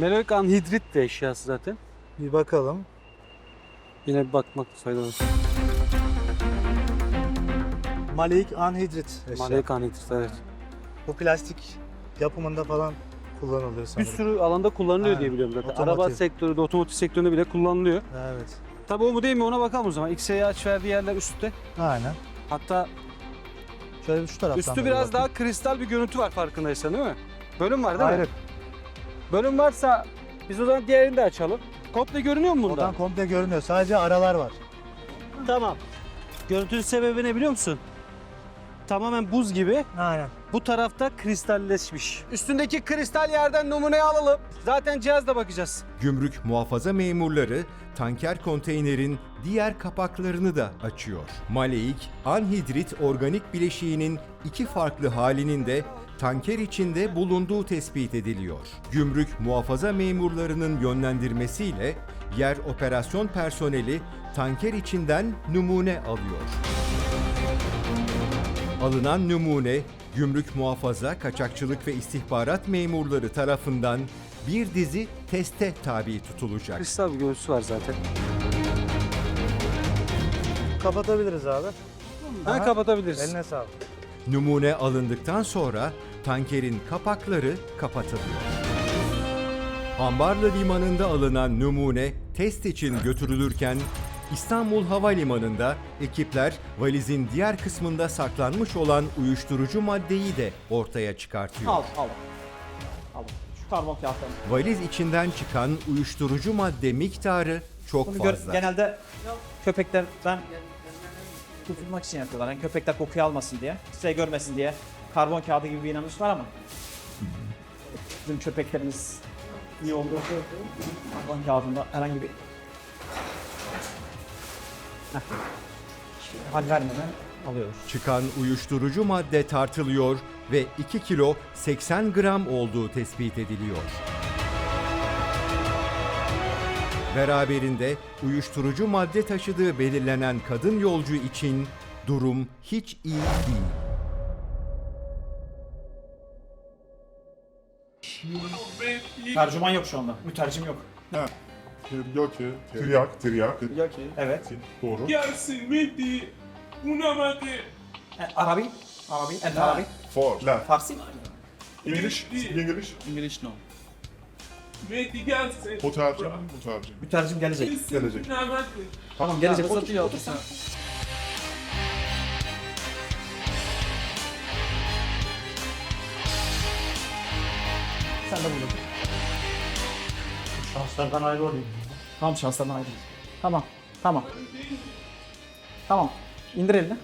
Meloik anhidrit de eşyası zaten. Bir bakalım. Yine bir bakmak faydalı. Maleik anhidrit eşya. Meloik anhidrit evet. Bu plastik yapımında falan kullanılıyor Bir sanırım. sürü alanda kullanılıyor Ha, diye biliyorum zaten. otomotiv. Araba sektöründe, otomotiv sektöründe bile kullanılıyor. Evet. Tabii o mu değil mi ona bakalım o zaman. X'e aç verdiği yerler üstte. Aynen. Hatta Şöyle şu taraftan. üstü da biraz daha bakayım. kristal bir görüntü var farkındaysan değil mi? Bölüm var değil mi? Hayır. Bölüm varsa biz o zaman diğerini de açalım. Komple görünüyor mu bunda? Oradan komple görünüyor. Sadece aralar var. Tamam. Görüntünün sebebi ne biliyor musun? Tamamen buz gibi. Aynen. Bu tarafta kristalleşmiş. Üstündeki kristal yerden numuneyi alalım. Zaten cihazla bakacağız. Gümrük muhafaza memurları tanker konteynerin diğer kapaklarını da açıyor. Maleik, anhidrit organik bileşiğinin iki farklı halinin de tanker içinde bulunduğu tespit ediliyor. Gümrük muhafaza memurlarının yönlendirmesiyle yer operasyon personeli tanker içinden numune alıyor. Alınan numune, gümrük muhafaza, kaçakçılık ve istihbarat memurları tarafından bir dizi teste tabi tutulacak. Kristal bir görüntüsü var zaten. Kapatabiliriz abi. Ha, kapatabiliriz. Eline sağlık. Numune alındıktan sonra tankerin kapakları kapatılıyor. Ambarlı Limanı'nda alınan numune test için götürülürken İstanbul Havalimanı'nda ekipler valizin diğer kısmında saklanmış olan uyuşturucu maddeyi de ortaya çıkartıyor. Al, al. Al. Şu karbon kağıtlarını. Valiz içinden çıkan uyuşturucu madde miktarı çok Bunu gör, fazla. genelde köpekler ben tutulmak için yapıyorlar. Yani köpekler kokuyu almasın diye, size görmesin diye karbon kağıdı gibi bir inanış var ama bizim köpeklerimiz iyi olduğu karbon kağıdında herhangi bir Heh. hal vermeden alıyoruz. Çıkan uyuşturucu madde tartılıyor ve 2 kilo 80 gram olduğu tespit ediliyor. Beraberinde uyuşturucu madde taşıdığı belirlenen kadın yolcu için durum hiç iyi değil. Tercüman yok şu anda. Mütercim yok. Teriyaki, teriyak, teriyak. Evet. Doğru. Gelsin Mehdi. Unamadı. E, Arabi. Arabi. En Arabi. For, la. Farsi. English, English. English no. Mehdi gelsin. Otelci, otelci. Mütercim gelecek. Gelsin Gelecek. Unamadı. Tamam gelecek. Otur, otur sen. Sen de burada. Şanslardan ayrı olayım. Tamam şanslarına ayrı. Tamam. Tamam. Tamam. İndir elini.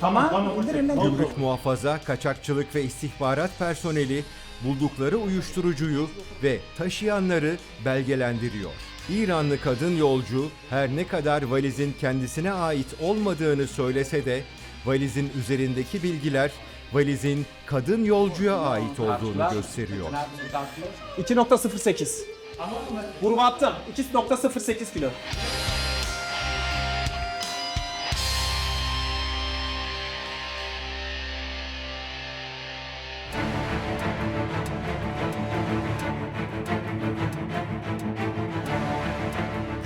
Tamam. İndir elini. Gümrük muhafaza, kaçakçılık ve istihbarat personeli buldukları uyuşturucuyu ve taşıyanları belgelendiriyor. İranlı kadın yolcu her ne kadar valizin kendisine ait olmadığını söylese de valizin üzerindeki bilgiler valizin kadın yolcuya ait olduğunu gösteriyor. 2.08. Gruba attım. 2.08 kilo.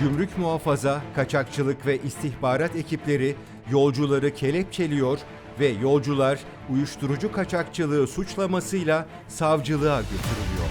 Gümrük muhafaza, kaçakçılık ve istihbarat ekipleri yolcuları kelepçeliyor ve yolcular uyuşturucu kaçakçılığı suçlamasıyla savcılığa götürülüyor.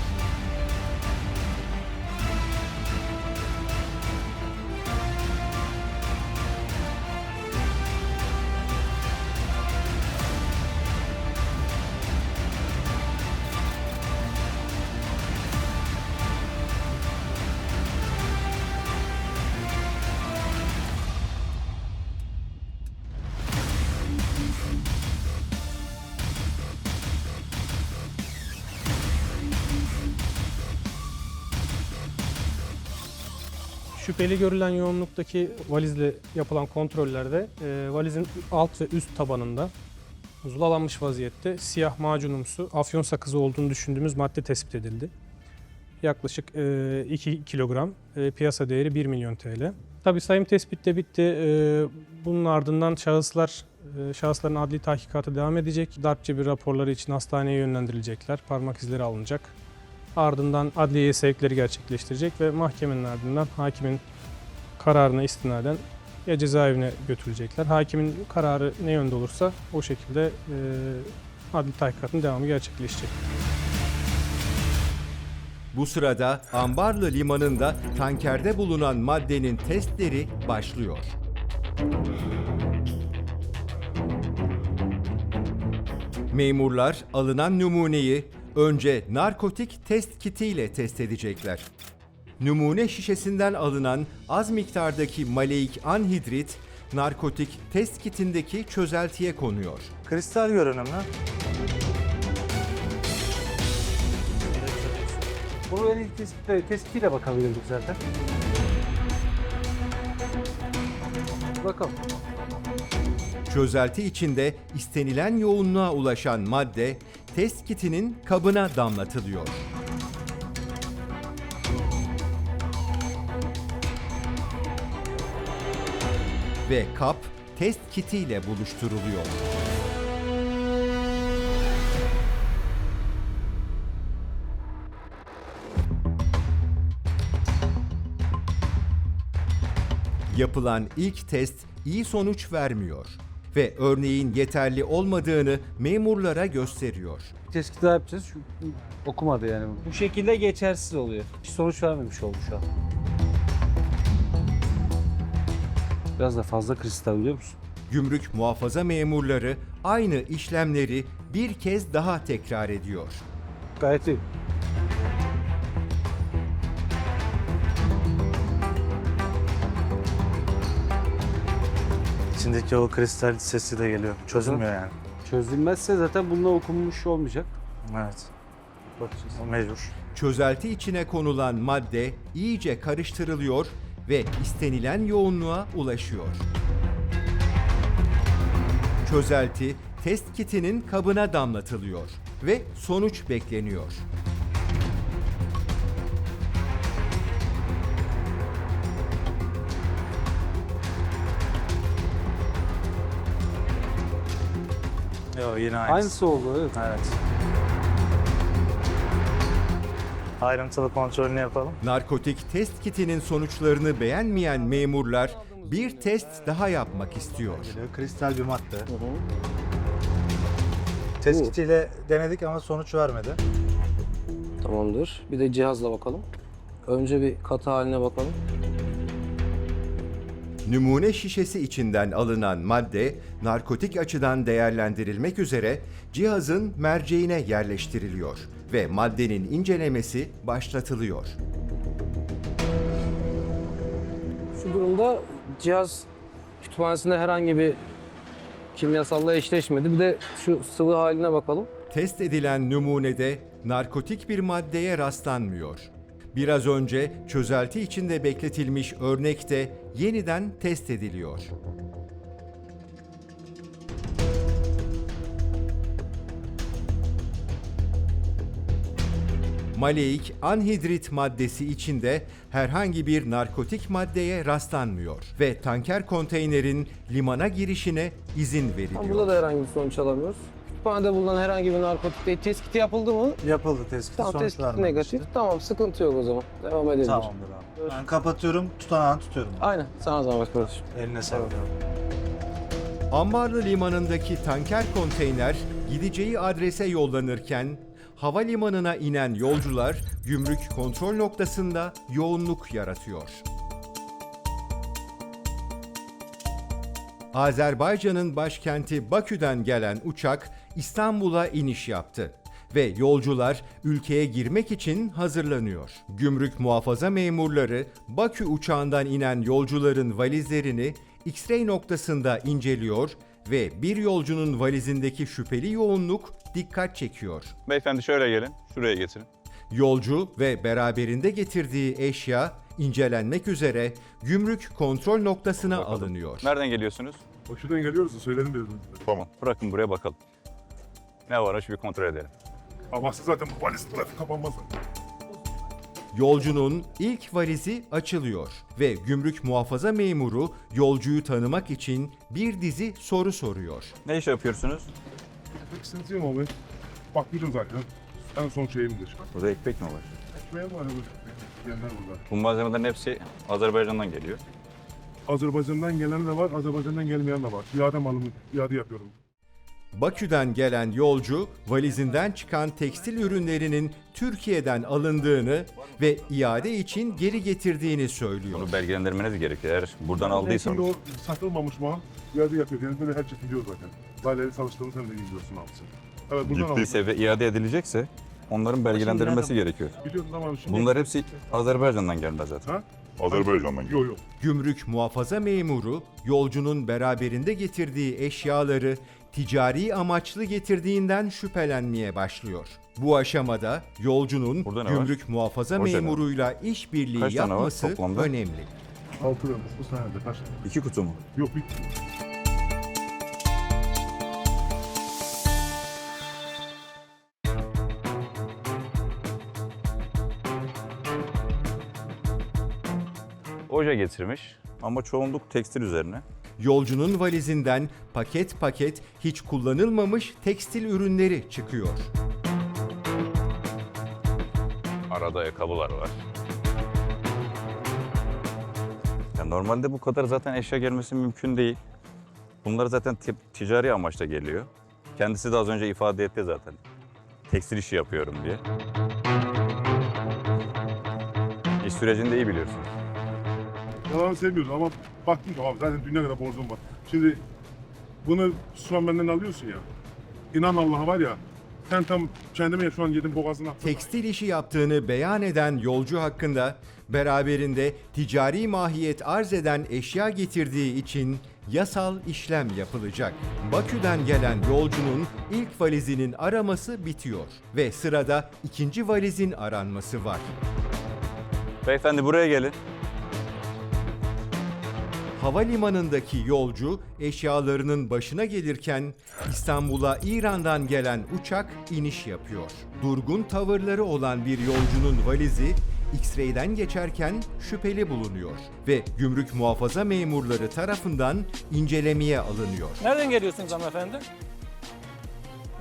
Şüpheli görülen yoğunluktaki valizle yapılan kontrollerde e, valizin alt ve üst tabanında zulalanmış vaziyette siyah macunumsu afyon sakızı olduğunu düşündüğümüz madde tespit edildi. Yaklaşık e, 2 kilogram, e, piyasa değeri 1 milyon TL. Tabii sayım tespit de bitti. E, bunun ardından şahıslar e, şahısların adli tahkikatı devam edecek. Darp cebi raporları için hastaneye yönlendirilecekler. Parmak izleri alınacak. Ardından adliyeye sevkleri gerçekleştirecek ve mahkemenin ardından hakimin kararına istinaden ya cezaevine götürecekler. Hakimin kararı ne yönde olursa o şekilde e, adli tahkikatın devamı gerçekleşecek. Bu sırada Ambarlı Limanı'nda tankerde bulunan maddenin testleri başlıyor. Memurlar alınan numuneyi önce narkotik test kitiyle test edecekler. Numune şişesinden alınan az miktardaki maleik anhidrit narkotik test kitindeki çözeltiye konuyor. Kristal görünümlü. Bunu en ilk tespit, tespitiyle bakabilirdik zaten. Bakalım. Çözelti içinde istenilen yoğunluğa ulaşan madde test kitinin kabına damlatılıyor. Ve kap test kitiyle buluşturuluyor. Yapılan ilk test iyi sonuç vermiyor ve örneğin yeterli olmadığını memurlara gösteriyor. Tespit daha yapacağız. Şu, okumadı yani. Bu şekilde geçersiz oluyor. Hiç sonuç vermemiş oldu şu an. Biraz da fazla kristal biliyor musun? Gümrük muhafaza memurları aynı işlemleri bir kez daha tekrar ediyor. Gayet iyi. İçindeki o kristal sesi de geliyor. Çözülmüyor yani. Çözülmezse zaten bununla okunmuş olmayacak. Evet. Bakacağız. O mecbur. Çözelti içine konulan madde iyice karıştırılıyor ve istenilen yoğunluğa ulaşıyor. Çözelti test kitinin kabına damlatılıyor ve sonuç bekleniyor. Yok yine aynısı. Aynısı oldu evet. Evet. Ayrıntılı kontrolünü yapalım. Narkotik test kitinin sonuçlarını beğenmeyen memurlar bir test daha yapmak istiyor. Kristal bir madde. Test kitiyle denedik ama sonuç vermedi. Tamamdır. Bir de cihazla bakalım. Önce bir katı haline bakalım. Numune şişesi içinden alınan madde narkotik açıdan değerlendirilmek üzere cihazın merceğine yerleştiriliyor ve maddenin incelemesi başlatılıyor. Şu durumda cihaz kütüphanesinde herhangi bir kimyasalla eşleşmedi. Bir de şu sıvı haline bakalım. Test edilen numunede narkotik bir maddeye rastlanmıyor. Biraz önce çözelti içinde bekletilmiş örnek de yeniden test ediliyor. Maleik anhidrit maddesi içinde herhangi bir narkotik maddeye rastlanmıyor ve tanker konteynerin limana girişine izin veriliyor. burada da herhangi bir sonuç alamıyoruz. Kütüphanede bulunan herhangi bir narkotik değil. Tespiti yapıldı mı? Yapıldı test kiti Tamam sonuç tespit vermedi. negatif. Tamam sıkıntı yok o zaman. Devam edelim. Tamamdır abi. Ben kapatıyorum, tutanağını tutuyorum. Aynen. Sana zahmet kardeşim. Eline sağlık. Ambarlı limanındaki tanker konteyner gideceği adrese yollanırken havalimanına inen yolcular gümrük kontrol noktasında yoğunluk yaratıyor. Azerbaycan'ın başkenti Bakü'den gelen uçak İstanbul'a iniş yaptı ve yolcular ülkeye girmek için hazırlanıyor. Gümrük muhafaza memurları Bakü uçağından inen yolcuların valizlerini X-ray noktasında inceliyor ve bir yolcunun valizindeki şüpheli yoğunluk dikkat çekiyor. Beyefendi şöyle gelin, şuraya getirin. Yolcu ve beraberinde getirdiği eşya incelenmek üzere gümrük kontrol noktasına alınıyor. Nereden geliyorsunuz? Şuradan geliyoruz da söyledim biraz önce. Tamam. Bırakın buraya bakalım. Ne varmış bir kontrol edelim. Ama siz zaten bu valiz trafik kapanmaz. Yolcunun ilk valizi açılıyor ve gümrük muhafaza memuru yolcuyu tanımak için bir dizi soru soruyor. Ne iş yapıyorsunuz? Pek sıkıntı yok abi. Bakmıyorum zaten. En son şeyimdir. Burada ekmek mi var? Ekmeğim var bu. Gelenler burada. Bu malzemelerin hepsi Azerbaycan'dan geliyor. Azerbaycan'dan gelen de var, Azerbaycan'dan gelmeyen de var. İade malımı, iade yapıyorum. Bakü'den gelen yolcu valizinden çıkan tekstil ürünlerinin Türkiye'den alındığını ve iade için geri getirdiğini söylüyor. Bunu belgelendirmeniz gerekiyor. Eğer buradan Şimdi aldıysanız. o satılmamış mal iade yapıyor. Yani böyle herkes biliyor zaten. Daireleri çalıştığını sen de biliyorsun abisi. Evet buradan aldım. Gittiyse ve iade edilecekse onların belgelendirilmesi gerekiyor. Biliyorsun ama şimdi... Bunlar hepsi Azerbaycan'dan gelme zaten. Ha? Azerbaycan'dan Yok yok. Gümrük muhafaza memuru yolcunun beraberinde getirdiği eşyaları ticari amaçlı getirdiğinden şüphelenmeye başlıyor. Bu aşamada yolcunun Burada ne var? gümrük muhafaza Orada ne var? memuruyla işbirliği Kaç tane var yapması toplamda? önemli. Altı vermiş. Bu senede kaç? İki kutu mu? Yok bir... Oje getirmiş ama çoğunluk tekstil üzerine. Yolcunun valizinden paket paket hiç kullanılmamış tekstil ürünleri çıkıyor. Arada ayakkabılar var. Ya normalde bu kadar zaten eşya gelmesi mümkün değil. Bunlar zaten ti- ticari amaçla geliyor. Kendisi de az önce ifade etti zaten. Tekstil işi yapıyorum diye. İş sürecini de iyi biliyorsunuz. Yalan sevmiyoruz ama baktım ki abi zaten dünya kadar borcum var. Şimdi bunu şu an benden alıyorsun ya. İnan Allah'a var ya. Sen tam kendime şu an yedim boğazına. Tekstil işi yaptığını beyan eden yolcu hakkında beraberinde ticari mahiyet arz eden eşya getirdiği için yasal işlem yapılacak. Bakü'den gelen yolcunun ilk valizinin araması bitiyor ve sırada ikinci valizin aranması var. Beyefendi buraya gelin. Havalimanındaki yolcu eşyalarının başına gelirken İstanbul'a İran'dan gelen uçak iniş yapıyor. Durgun tavırları olan bir yolcunun valizi X-ray'den geçerken şüpheli bulunuyor ve gümrük muhafaza memurları tarafından incelemeye alınıyor. Nereden geliyorsunuz hanımefendi?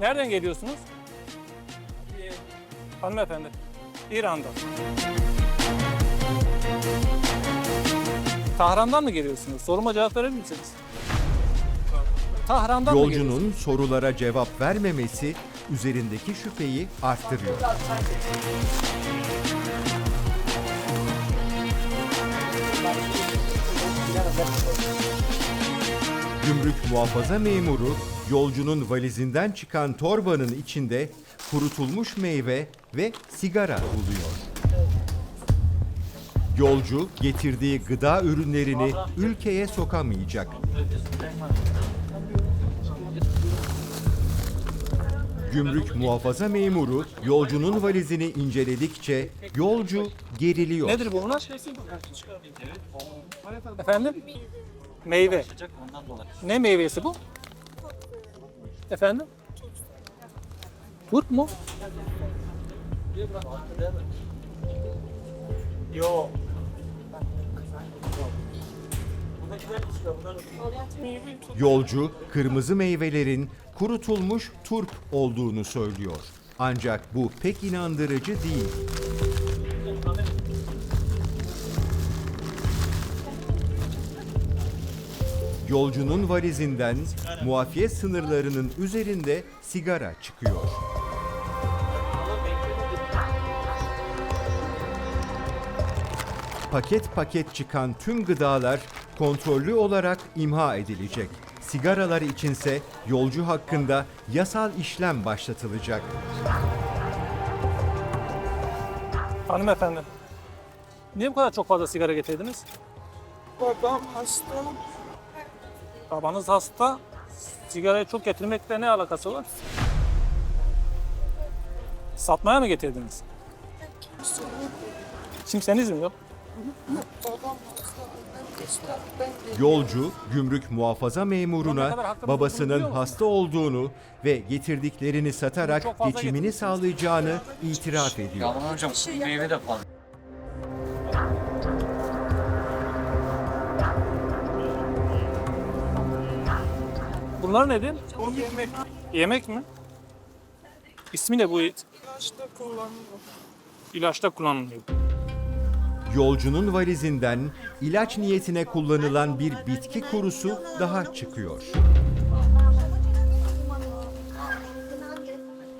Nereden geliyorsunuz? Hanımefendi. İran'dan. Tahran'dan mı geliyorsunuz? Soruma cevap verir misiniz? Tahran'dan mı geliyorsunuz? Yolcunun sorulara cevap vermemesi üzerindeki şüpheyi arttırıyor. Gümrük muhafaza memuru yolcunun valizinden çıkan torbanın içinde kurutulmuş meyve ve sigara buluyor. Yolcu getirdiği gıda ürünlerini ülkeye sokamayacak. Gümrük muhafaza memuru yolcunun valizini inceledikçe yolcu geriliyor. Nedir bunlar? Efendim? Meyve. Ne meyvesi bu? Efendim? Turp mu? Yok. Yolcu kırmızı meyvelerin kurutulmuş turp olduğunu söylüyor. Ancak bu pek inandırıcı değil. Yolcunun valizinden muafiyet sınırlarının üzerinde sigara çıkıyor. Paket paket çıkan tüm gıdalar kontrollü olarak imha edilecek. Sigaralar içinse yolcu hakkında yasal işlem başlatılacak. Hanımefendi. Niye bu kadar çok fazla sigara getirdiniz? Babam hasta. Babanız hasta. Sigarayı çok getirmekle ne alakası var? Satmaya mı getirdiniz? Kimseniz mi yok? Babam hastalıktan geçti. Ben de Yolcu gümrük muhafaza memuruna babasının hasta olduğunu ve getirdiklerini satarak geçimini sağlayacağını itiraf ediyor. Bunlar nedir? Yemek. Yemek mi? İsmi ne bu? İlaçta kullanılıyor. İlaçta kullanılıyor. Yolcunun valizinden ilaç niyetine kullanılan bir bitki kurusu daha çıkıyor.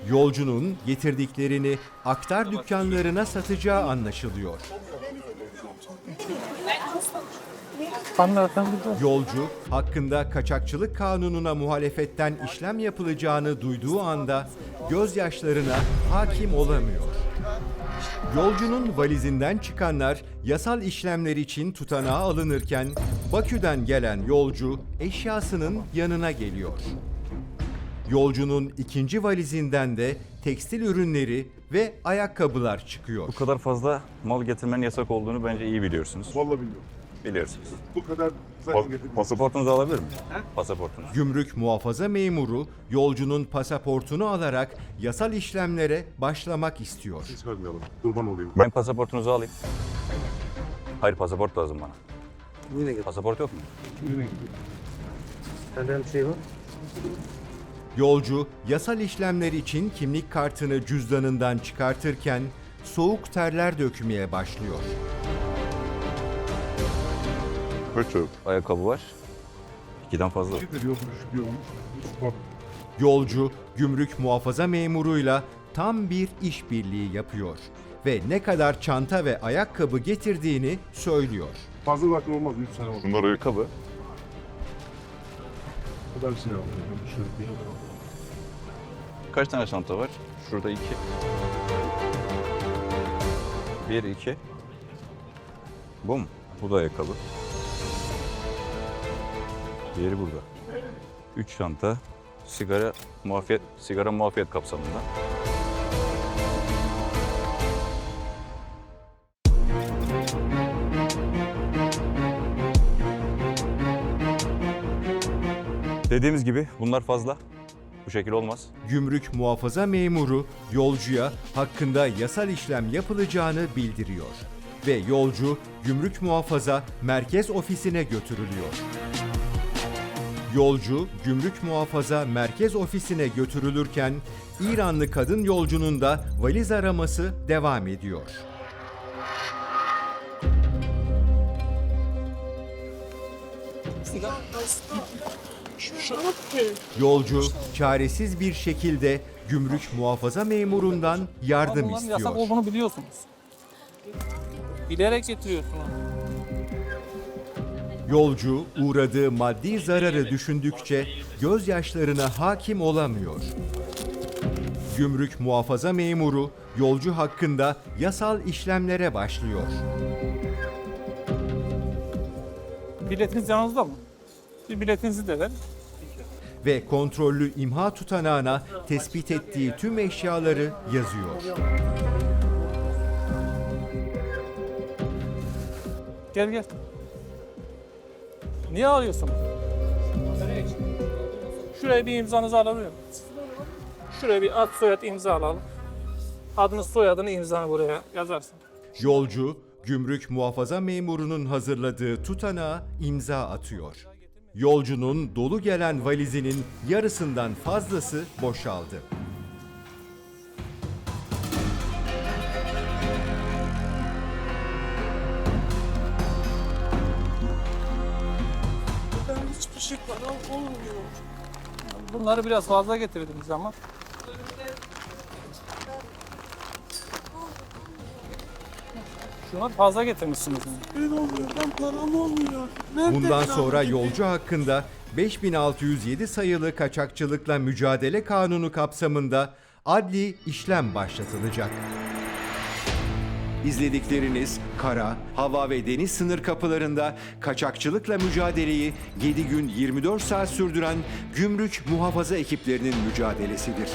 Yolcunun getirdiklerini aktar dükkanlarına satacağı anlaşılıyor. Yolcu hakkında kaçakçılık kanununa muhalefetten işlem yapılacağını duyduğu anda gözyaşlarına hakim olamıyor. Yolcunun valizinden çıkanlar yasal işlemler için tutanağa alınırken Bakü'den gelen yolcu eşyasının yanına geliyor. Yolcunun ikinci valizinden de tekstil ürünleri ve ayakkabılar çıkıyor. Bu kadar fazla mal getirmenin yasak olduğunu bence iyi biliyorsunuz. Vallahi bilmiyorum. Biliyorsunuz. Bu kadar zaten getirdim. pasaportunuzu alabilir miyim? Pasaportunuzu. Gümrük muhafaza memuru yolcunun pasaportunu alarak yasal işlemlere başlamak istiyor. Hiç kalmayalım. Kurban olayım. Ben pasaportunuzu alayım. Hayır pasaport lazım bana. Yine gel. Pasaport yok mu? Sende bir şey var. Yolcu yasal işlemler için kimlik kartını cüzdanından çıkartırken soğuk terler dökmeye başlıyor. Kaç ayakkabı var? İkiden fazla. Yokmuş. Bak, Yolcu gümrük muhafaza memuruyla tam bir işbirliği yapıyor ve ne kadar çanta ve ayakkabı getirdiğini söylüyor. fazla zaten olmaz. 3 sene oldu. Bunlar ayakkabı. Bu kadar şey aldım. Şöyle bir- Kaç tane çanta var? Şurada iki. Bir, iki. Bu mu? Bu da ayakkabı. Diğeri burada. Üç çanta. Sigara muafiyet, sigara muafiyet kapsamında. Dediğimiz gibi bunlar fazla. Bu şekil olmaz. Gümrük muhafaza memuru yolcuya hakkında yasal işlem yapılacağını bildiriyor ve yolcu gümrük muhafaza merkez ofisine götürülüyor. Yolcu gümrük muhafaza merkez ofisine götürülürken İranlı kadın yolcunun da valiz araması devam ediyor. Yolcu çaresiz bir şekilde gümrük muhafaza memurundan yardım bunların yasak istiyor. olduğunu biliyorsunuz. Bilerek getiriyorsunuz. Yolcu uğradığı maddi zararı düşündükçe gözyaşlarına hakim olamıyor. Gümrük muhafaza memuru yolcu hakkında yasal işlemlere başlıyor. Biletiniz yanınızda mı? Bir biletinizi de verin. ve kontrollü imha tutanağına tespit ettiği tüm eşyaları yazıyor. Gel gel. Niye arıyorsun? Şuraya bir imzanızı alabilir? Şuraya bir ad soyad imza alalım. Adını soyadını imzanı buraya yazarsın. Yolcu gümrük muhafaza memurunun hazırladığı tutanağa imza atıyor. Yolcunun dolu gelen valizinin yarısından fazlası boşaldı. Bunları biraz fazla getirdiniz ama. Şunları fazla getirmişsiniz. Ben olmuyor. Ben param olmuyor. Nerede Bundan sonra yolcu hakkında 5607 sayılı kaçakçılıkla mücadele kanunu kapsamında adli işlem başlatılacak. İzledikleriniz kara, hava ve deniz sınır kapılarında kaçakçılıkla mücadeleyi 7 gün 24 saat sürdüren gümrük muhafaza ekiplerinin mücadelesidir.